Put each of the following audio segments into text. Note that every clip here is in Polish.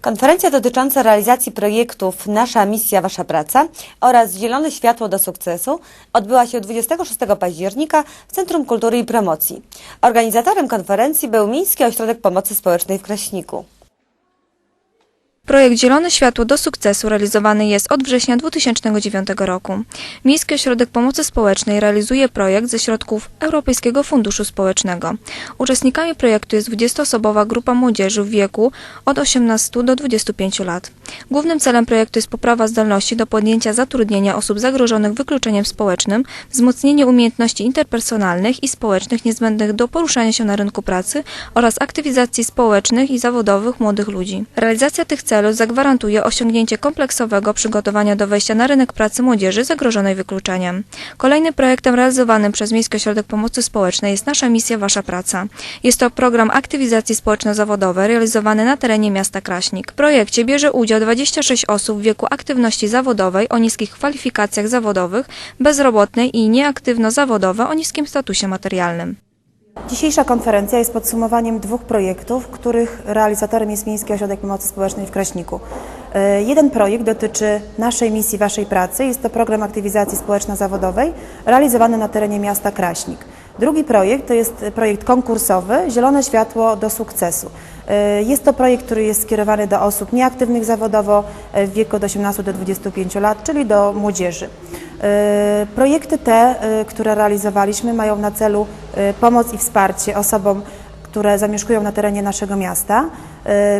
Konferencja dotycząca realizacji projektów Nasza misja, Wasza praca oraz Zielone światło do sukcesu odbyła się 26 października w Centrum Kultury i Promocji. Organizatorem konferencji był Miejski Ośrodek Pomocy Społecznej w Kraśniku. Projekt Zielone Światło do Sukcesu realizowany jest od września 2009 roku. Miejski Ośrodek Pomocy Społecznej realizuje projekt ze środków Europejskiego Funduszu Społecznego. Uczestnikami projektu jest 20-osobowa grupa młodzieży w wieku od 18 do 25 lat. Głównym celem projektu jest poprawa zdolności do podjęcia zatrudnienia osób zagrożonych wykluczeniem społecznym, wzmocnienie umiejętności interpersonalnych i społecznych niezbędnych do poruszania się na rynku pracy oraz aktywizacji społecznych i zawodowych młodych ludzi. Realizacja tych celów zagwarantuje osiągnięcie kompleksowego przygotowania do wejścia na rynek pracy młodzieży zagrożonej wykluczeniem. Kolejnym projektem realizowanym przez Miejski Ośrodek Pomocy Społecznej jest Nasza Misja, Wasza Praca. Jest to program aktywizacji społeczno-zawodowej realizowany na terenie miasta Kraśnik. W projekcie bierze udział 26 osób w wieku aktywności zawodowej o niskich kwalifikacjach zawodowych, bezrobotne i nieaktywno-zawodowe o niskim statusie materialnym. Dzisiejsza konferencja jest podsumowaniem dwóch projektów, których realizatorem jest Miejski Ośrodek Pomocy Społecznej w Kraśniku. E, Jeden projekt dotyczy naszej misji, Waszej pracy. Jest to program aktywizacji społeczno-zawodowej realizowany na terenie miasta Kraśnik. Drugi projekt to jest projekt konkursowy Zielone Światło do Sukcesu. E, Jest to projekt, który jest skierowany do osób nieaktywnych zawodowo e, w wieku od 18 do 25 lat, czyli do młodzieży. E, Projekty te, które realizowaliśmy, mają na celu pomoc i wsparcie osobom, które zamieszkują na terenie naszego miasta.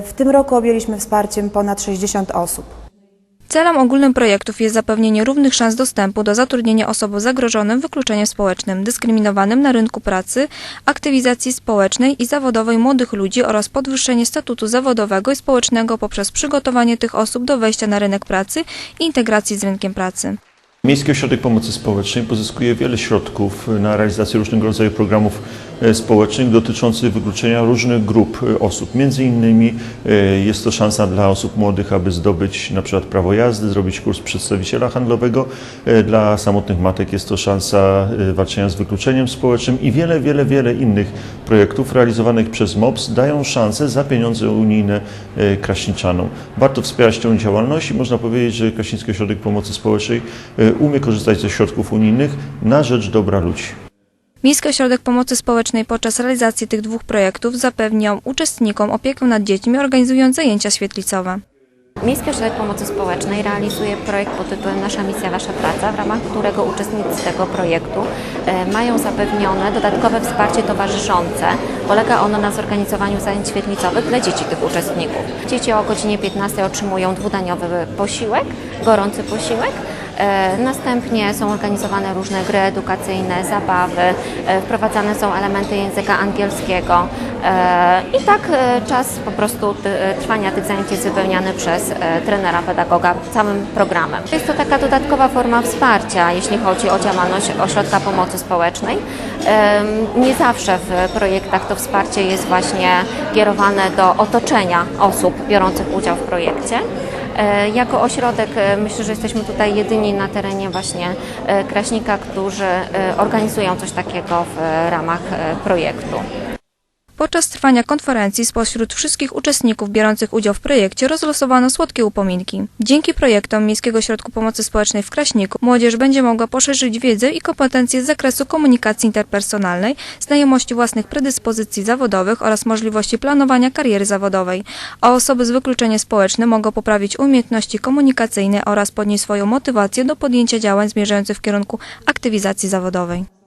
W tym roku objęliśmy wsparciem ponad 60 osób. Celem ogólnym projektów jest zapewnienie równych szans dostępu do zatrudnienia osobom zagrożonym wykluczeniem społecznym, dyskryminowanym na rynku pracy, aktywizacji społecznej i zawodowej młodych ludzi oraz podwyższenie statutu zawodowego i społecznego poprzez przygotowanie tych osób do wejścia na rynek pracy i integracji z rynkiem pracy. Miejski Ośrodek Pomocy Społecznej pozyskuje wiele środków na realizację różnego rodzaju programów społecznych dotyczących wykluczenia różnych grup e, osób. Między innymi e, jest to szansa dla osób młodych, aby zdobyć na przykład prawo jazdy, zrobić kurs przedstawiciela handlowego. E, Dla samotnych matek jest to szansa e, walczenia z wykluczeniem społecznym i wiele, wiele, wiele innych projektów realizowanych przez MOPS dają szansę za pieniądze unijne e, kraśniczanom. Warto wspierać tę działalność i można powiedzieć, że Kraśnicki Ośrodek Pomocy Społecznej e, umie korzystać ze środków unijnych na rzecz dobra ludzi. Miejski Ośrodek Pomocy Społecznej podczas realizacji tych dwóch projektów zapewniał uczestnikom opiekę nad dziećmi, organizując zajęcia świetlicowe. Miejski Ośrodek Pomocy Społecznej realizuje projekt pod tytułem Nasza misja, Wasza praca, w ramach którego uczestnicy tego projektu e, mają zapewnione dodatkowe wsparcie towarzyszące. Polega ono na zorganizowaniu zajęć świetlicowych dla dzieci tych uczestników. Dzieci o godzinie 15 otrzymują dwudaniowy posiłek, gorący posiłek. E, Następnie są organizowane różne gry edukacyjne, zabawy, e, wprowadzane są elementy języka angielskiego e, i tak czas po prostu trwania tych zajęć jest wypełniany przez trenera, pedagoga całym programem. Jest to taka dodatkowa forma wsparcia, jeśli chodzi o działalność Ośrodka Pomocy Społecznej. Nie zawsze w projektach to wsparcie jest właśnie kierowane do otoczenia osób biorących udział w projekcie. E, Jako ośrodek e, myślę, że jesteśmy tutaj jedyni na terenie właśnie e, Kraśnika, którzy organizują coś takiego w ramach projektu. Podczas trwania konferencji spośród wszystkich uczestników biorących udział w projekcie rozlosowano słodkie upominki. Dzięki projektom Miejskiego Ośrodku Pomocy Społecznej w Kraśniku młodzież będzie mogła poszerzyć wiedzę i kompetencje z zakresu komunikacji interpersonalnej, znajomości własnych predyspozycji zawodowych oraz możliwości planowania kariery zawodowej, a osoby z wykluczeniem społecznym mogą poprawić umiejętności komunikacyjne oraz podnieść swoją motywację do podjęcia działań zmierzających w kierunku aktywizacji zawodowej.